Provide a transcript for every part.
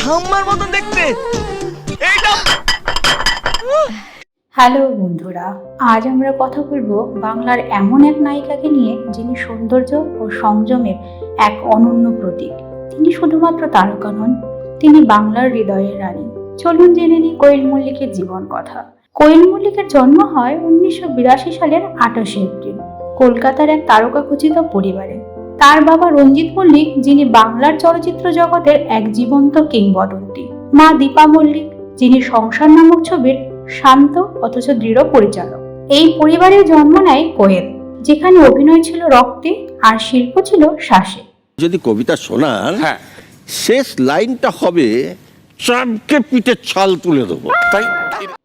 ঠাম্মার মতন দেখতে। এইটা হ্যালো বন্ধুরা, আজ আমরা কথা বলব বাংলার এমন এক নায়িকাকে নিয়ে যিনি সৌন্দর্য ও সংযমের এক অনন্য প্রতীক। তিনি শুধুমাত্র তারকা নন, তিনি বাংলার হৃদয়ের রানী। চলুন জেনে নিই কোয়েল মল্লিকের জীবন কথা। কোয়েল মল্লিকের জন্ম হয় উনিশশো বিরাশি সালের আঠাশে এপ্রিল, কলকাতার এক তারকাখচিত পরিবারে। তার বাবা রঞ্জিত মল্লিক যিনি বাংলার চলচ্চিত্র জগতের এক জীবন্ত কিংবদন্তি। মা দীপা মল্লিক যিনি সংসার নামক ছবির শান্ত অথচ দৃঢ় পরিচালক। এই পরিবারে জন্ম নেয় কোয়েল যেখানে অভিনয় ছিল রক্তে আর শিল্প ছিল শ্বাসে। যদি কবিতা শোনান হ্যাঁ। শেষ লাইনটা হবে চামকে পিঠে ছাল তুলে দেবো। তাই?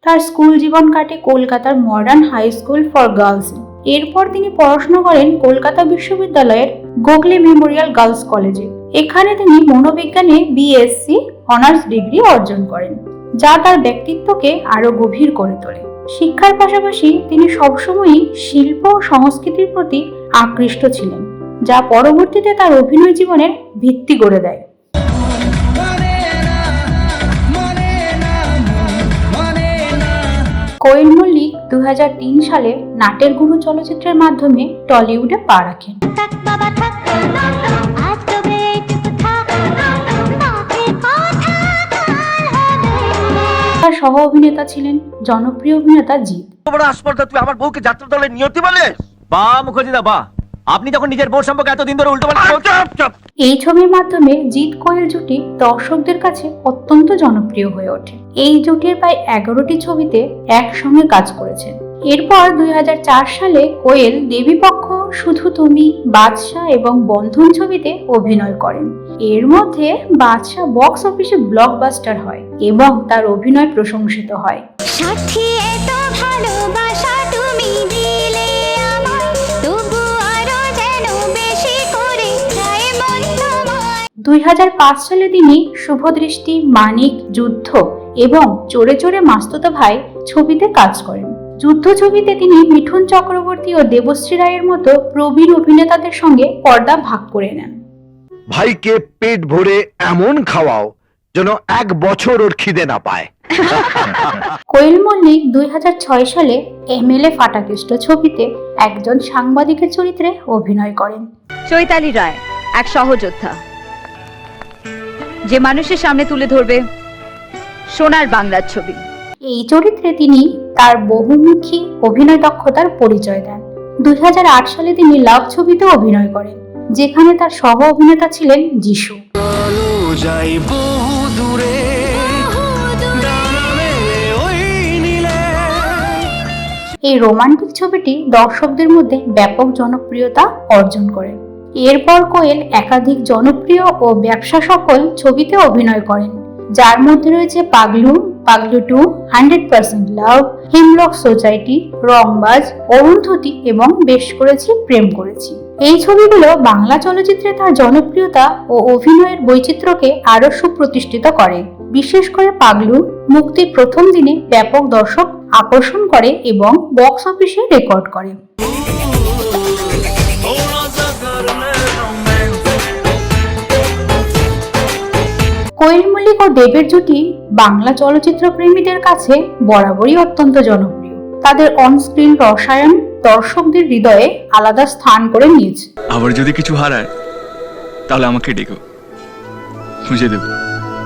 তার স্কুল জীবন কাটে কলকাতার modern high school for girls. এরপর তিনি পড়াশোনা করেন কলকাতা বিশ্ববিদ্যালয়ের গোখলে মেমোরিয়াল গার্লস কলেজে এখানে তিনি মনোবিজ্ঞানে বিএসসি অনার্স ডিগ্রি অর্জন করেন যা তার ব্যক্তিত্বকে আরও গভীর করে তোলে। শিক্ষার পাশাপাশি তিনি সবসময়ই শিল্প ও সংস্কৃতির প্রতি আকৃষ্ট ছিলেন যা পরবর্তীতে তার অভিনয় জীবনের ভিত্তি গড়ে দেয়। কোয়েল দু সালে নাটের গুরু চলচ্চিত্রের মাধ্যমে টলিউডে পা রাখেন। তার সহ অভিনেতা ছিলেন জনপ্রিয় অভিনেতা জিৎ। বড় আসপর্দা তুই আমার বউকে যাত্রা দলে নিয়তি বলে? বা মুখার্জিদা বা আপনি যখন নিজের বউর সম্পর্কে এতদিন ধরে উল্টো পাল্টা এই ছবির মাধ্যমে জিৎ কোয়েল জুটি দর্শকদের কাছে অত্যন্ত জনপ্রিয় হয়ে ওঠে। এই জুটির প্রায় এগারোটি ছবিতে একসঙ্গে কাজ করেছেন। এরপর দুই হাজার চার সালে কোয়েল দেবীপক্ষ শুধু তুমি বাদশাহ এবং বন্ধন ছবিতে অভিনয় করেন। এর মধ্যে বাদশাহ বক্স অফিসে ব্লকবাস্টার হয় এবং তার অভিনয় প্রশংসিত হয়। দুই হাজার পাঁচ সালে তিনি শুভদৃষ্টি মানিক যুদ্ধ এবং চোরে চোরে মাস্তুতো ভাই ছবিতে কাজ করেন। যুদ্ধ ছবিতে তিনি মিঠুন চক্রবর্তী ও দেবশ্রী রায়ের মতো প্রবীণ অভিনেতাদের সঙ্গে পর্দা ভাগ করে নেন। ভাইকে পেট ভরে এমন খাওয়াও যেন এক বছর ওর খিদে না পায়। কোয়েল মল্লিক দুই হাজার ছয় সালে এমএলএ ফাটাকেষ্ট ছবিতে একজন সাংবাদিকের চরিত্রে অভিনয় করেন। চৈতালি রায় এক সহযোদ্ধা। যে মানুষের সামনে তুলে ধরবে সোনার বাংলার ছবি। এই চরিত্রে তিনি তার বহুমুখী অভিনয় দক্ষতার পরিচয় দেন। দুই সালে তিনি লাভ ছবিতে অভিনয় করেন যেখানে তার সহ অভিনেতা ছিলেন যিশু। যাই বহু দূরে এই রোমান্টিক ছবিটি দর্শকদের মধ্যে ব্যাপক জনপ্রিয়তা অর্জন করে। এরপর কোয়েল একাধিক জনপ্রিয় ও ব্যবসা সফল ছবিতে অভিনয় করেন, যার মধ্যে রয়েছে Paglu Paglu two, hundred percent love, Hemlock Society, Rangbaaz Arundhati এবং বেশ করেছি প্রেম করেছি। এই ছবিগুলো বাংলা চলচ্চিত্রে তার জনপ্রিয়তা ও অভিনয়ের বৈচিত্র্যকে আরও সুপ্রতিষ্ঠিত করে। বিশেষ করে পাগলু মুক্তির প্রথম দিনে ব্যাপক দর্শক আকর্ষণ করে এবং বক্স অফিসে রেকর্ড করে। দেবের জুটি বাংলা চলচ্চিত্র প্রেমীদের কাছে বরাবরই অত্যন্ত জনপ্রিয়। তাদের অনস্ক্রিন রসায়ন দর্শকদের হৃদয়ে আলাদা স্থান করে নিয়েছে। আবার যদি কিছু হারায় তাহলে আমাকে ডেকো। খুঁজে দেবো।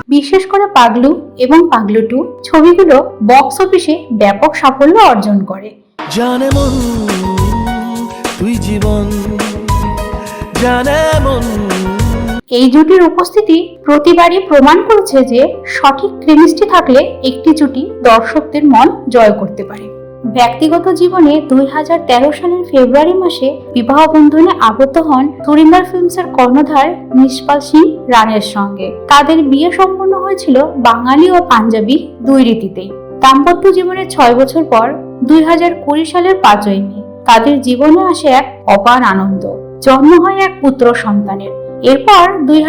বিশেষ করে পাগলু এবং পাগলু টু ছবিগুলো বক্স অফিসে ব্যাপক সাফল্য অর্জন করে। জানে মন তুই জীবন জানে মন। এই জুটির উপস্থিতি প্রতিবারই প্রমাণ করেছে যে সঠিক কেমিস্ট্রি থাকলে একটি জুটি দর্শকদের মন জয় করতে পারে। ব্যক্তিগত জীবনে দুই হাজার তেরো সালের ফেব্রুয়ারি মাসে বিবাহ বন্ধনে আবদ্ধ হন সুরিন্দার ফিল্মসের কর্ণধার নিষ্পাল সিং রানের সঙ্গে। তাদের বিয়ে সম্পন্ন হয়েছিল বাঙালি ও পাঞ্জাবি দুই রীতিতেই। দাম্পত্য জীবনের ছয় বছর পর দুই হাজার কুড়ি সালের পাঁচই মে তাদের জীবনে আসে এক অপার আনন্দ। জন্ম হয় এক পুত্র সন্তানের। এরপর দুই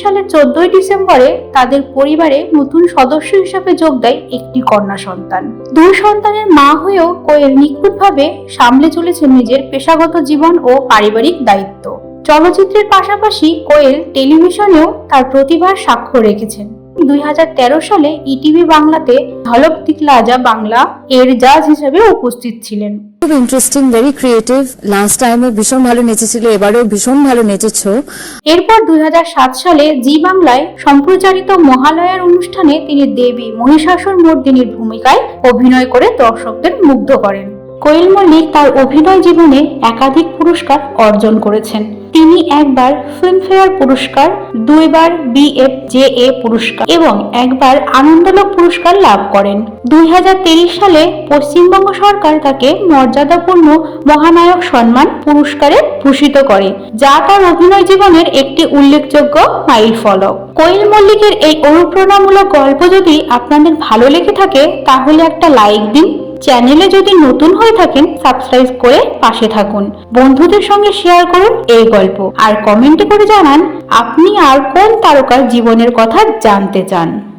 সালের চোদ্দই ডিসেম্বরে তাদের পরিবারে নতুন সদস্য হিসেবে যোগ দেয় একটি কন্যা সন্তান। দুই সন্তানের মা হয়েও কোয়েল নিখুঁতভাবে সামলে চলেছেন নিজের পেশাগত জীবন ও পারিবারিক দায়িত্ব। চলচ্চিত্রের পাশাপাশি কোয়েল টেলিভিশনেও তার প্রতিভার স্বাক্ষর রেখেছেন। দুই হাজার তেরো সালে ইটিভি বাংলাতে ঝলক দিখলা যা বাংলা এর জাজ হিসেবে উপস্থিত ছিলেন। খুব ইন্টারেস্টিং ভেরি ক্রিয়েটিভ লাস্ট টাইমও ভীষণ ভালো নেচেছিল, এবারেও ভীষণ ভালো নেচেছো। এরপর দুই হাজার সাত সালে জি বাংলায় সম্প্রচারিত মহালয়ার অনুষ্ঠানে তিনি দেবী মহিষাসুর মর্দিনীর ভূমিকায় অভিনয় করে দর্শকদের মুগ্ধ করেন। কোয়েল মল্লিক তার অভিনয় জীবনে একাধিক পুরস্কার অর্জন করেছেন। তিনি একবার ফিল্মফেয়ার পুরস্কার, দুইবার বিএফজেএ পুরস্কার এবং একবার আনন্দলোক পুরস্কার লাভ করেন। দুই হাজার তেইশ সালে পশ্চিমবঙ্গ সরকার তাকে মর্যাদাপূর্ণ মহানায়ক সম্মান পুরস্কারে ভূষিত করে, যা তার অভিনয় জীবনের একটি উল্লেখযোগ্য মাইল ফলক। কোয়েল মল্লিকের এই অনুপ্রেরণামূলক গল্প যদি আপনাদের ভালো লেগে থাকে, তাহলে একটা লাইক দিন চ্যানেলে যদি নতুন হয়ে থাকেন সাবস্ক্রাইব করে পাশে থাকুন। বন্ধুদের সঙ্গে শেয়ার করুন এই গল্প আর কমেন্টে করে জানান, আপনি আর কোন তারকার জীবনের কথা জানতে চান।